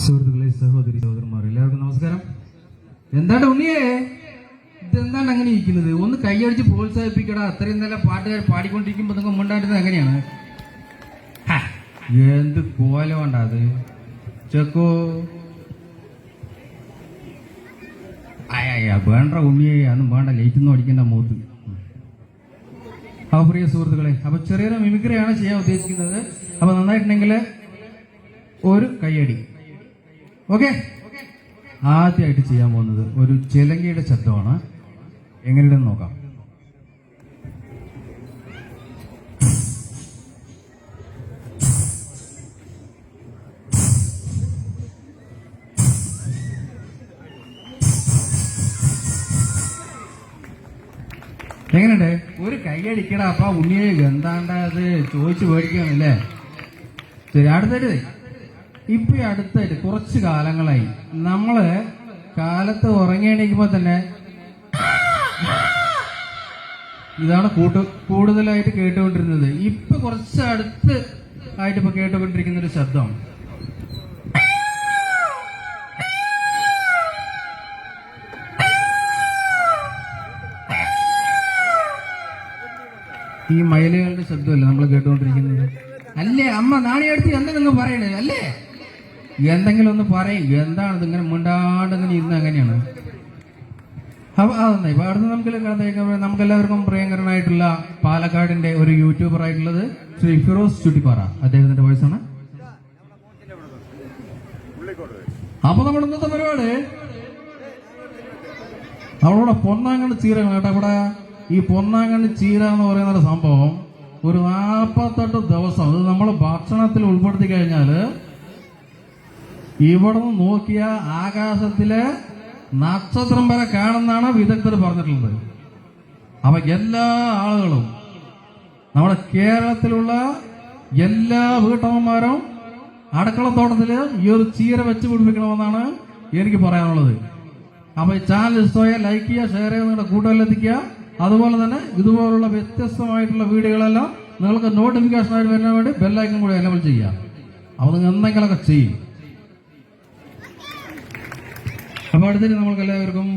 സുഹൃത്തുക്കളെ സഹോദരി സഹോദരന്മാർ എല്ലാവർക്കും നമസ്കാരം. എന്താണ് ഉണ്ണിയേ? ഇതെന്താണ് അങ്ങനെ ഇരിക്കുന്നത്? ഒന്ന് കൈയടിച്ച് പ്രോത്സാഹിപ്പിക്കടാ. അത്രയും നല്ല പാട്ടുകാർ പാടിക്കൊണ്ടിരിക്കുമ്പോ നിങ്ങൾ മുണ്ടായിരുന്നത് എങ്ങനെയാണ് എന്ത് കോലമുണ്ട അത്? ചെക്കോ. വേണ്ട ഉണ്ണിയെ അന്നും വേണ്ട. ലൈറ്റ് ഒന്നും അടിക്കണ്ട മൂത്ത്. അപ്പൊ പ്രിയ സുഹൃത്തുക്കളെ അപ്പൊ ചെറിയൊരു മിമിക്രിയാണ് ചെയ്യാൻ ഉദ്ദേശിക്കുന്നത്. അപ്പൊ നന്നായിട്ടുണ്ടെങ്കിൽ ഒരു കൈയടി. ഓക്കെ? ആദ്യമായിട്ട് ചെയ്യാൻ പോകുന്നത് ഒരു ചിലങ്കയുടെ ശബ്ദമാണ്. എങ്ങനെയുണ്ടെന്ന് നോക്കാം. എങ്ങനെയുണ്ട്? ഒരു കൈയടിക്കടാ അപ്പ ഉണ്ണിയെ എന്താണ്ടത് ചോദിച്ചു മേടിക്കുകയാണല്ലേ ശരി അടുത്തായിട്ട് ഇപ്പൊ അടുത്തായിട്ട് കുറച്ച് കാലങ്ങളായി. നമ്മൾ കാലത്ത് ഉറങ്ങിയണിക്കുമ്പോ തന്നെ ഇതാണ് കൂട്ടു കൂടുതലായിട്ട് കേട്ടുകൊണ്ടിരുന്നത്. ഇപ്പൊ കുറച്ച് അടുത്ത് ആയിട്ട് ഇപ്പൊ കേട്ടുകൊണ്ടിരിക്കുന്ന ഒരു ശബ്ദമാണ് ഈ മയിലുകളുടെ ശബ്ദമല്ലേ നമ്മൾ കേട്ടുകൊണ്ടിരിക്കുന്നത്? അല്ലേ അമ്മ നാണിയടുത്ത് എന്താ നിങ്ങൾ പറയണേ അല്ലേ? എന്തെങ്കിലും ഒന്ന് പറയും. എന്താണ് ഇങ്ങനെ മുണ്ടാണ്ട് ഇങ്ങനെ ഇരുന്ന് അങ്ങനെയാണ്. അപ്പൊ അതെന്നാ ഇപ്പൊ അടുത്ത് നമുക്ക് നമുക്ക് എല്ലാവർക്കും പ്രിയങ്കരനായിട്ടുള്ള പാലക്കാടിന്റെ ഒരു യൂട്യൂബർ ആയിട്ടുള്ളത് ശ്രീ ഫിറോസ് ചുട്ടിപ്പാറ. അദ്ദേഹത്തിന്റെ വോയിസ് ആണ്. അപ്പൊ നമ്മുടെ ഇന്നത്തെ പരിപാടി അവളോടെ പൊന്നാങ്കണ്ണ് ചീര കേട്ടോ. ഇവിടെ ഈ പൊന്നാങ്കണ്ണ് ചീര എന്ന് പറയുന്ന ഒരു സംഭവം ഒരു നാൽപ്പത്തെട്ട് ദിവസം അത് നമ്മൾ ഭക്ഷണത്തിൽ ഉൾപ്പെടുത്തി കഴിഞ്ഞാൽ ഇവിടെ നിന്ന് നോക്കിയ ആകാശത്തിലെ നക്ഷത്രം വരെ കാണുന്നാണ് വിദഗ്ധർ പറഞ്ഞിട്ടുള്ളത്. അപ്പൊ എല്ലാ ആളുകളും നമ്മുടെ കേരളത്തിലുള്ള എല്ലാ വീട്ടമ്മമാരും അടുക്കളത്തോട്ടത്തിൽ ഈ ഒരു ചീര വെച്ച് പിടിപ്പിക്കണമെന്നാണ് എനിക്ക് പറയാനുള്ളത്. അപ്പൊ ഈ ചാനൽ ഇഷ്ടമായ ലൈക്ക് ചെയ്യുക ഷെയർ ചെയ്യുക നിങ്ങളുടെ കൂട്ടുകാരിലെത്തിക്കുക അതുപോലെ തന്നെ ഇതുപോലുള്ള വ്യത്യസ്തമായിട്ടുള്ള വീഡിയോകളെല്ലാം നിങ്ങൾക്ക് നോട്ടിഫിക്കേഷൻ ആയിട്ട് വരുന്നതിന് വേണ്ടി ബെല്ലൈക്കൺ കൂടി എനബിൾ ചെയ്യുക. അപ്പൊ നിങ്ങൾ എന്തെങ്കിലുമൊക്കെ ചെയ്യും. അപ്പൊ അടുത്തിട്ട് നമ്മൾക്ക് എല്ലാവർക്കും